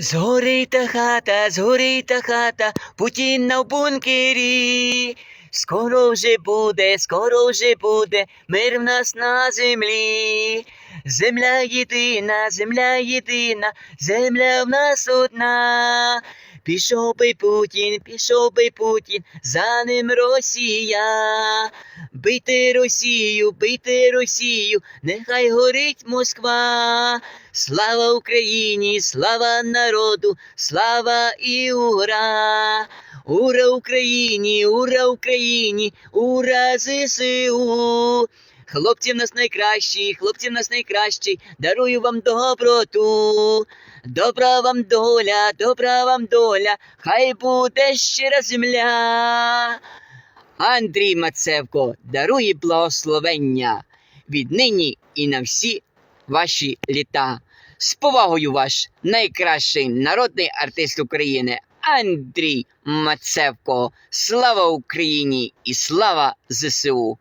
Згоріта хата, згоріта хата, Путіна в бункері. Скоро вже буде, скоро вже буде мир в нас на землі. Земля єдина, земля єдина, земля в нас одна. Пішов би Путін, пішов би Путін, за ним Росія. Бийте Росію, бийте Росію, нехай горить Москва. Слава Україні, слава народу, слава і ура! Ура Україні, ура Україні, ура ЗСУ! Хлопці в нас найкращі, хлопці в нас найкращі, дарую вам доброту. Добра вам доля, добра вам доля, хай буде щира земля. Андрій Мацевко дарує благословення віднині і на всі ваші літа. З повагою ваш найкращий народний артист України Андрій Мацевко. Слава Україні і слава ЗСУ!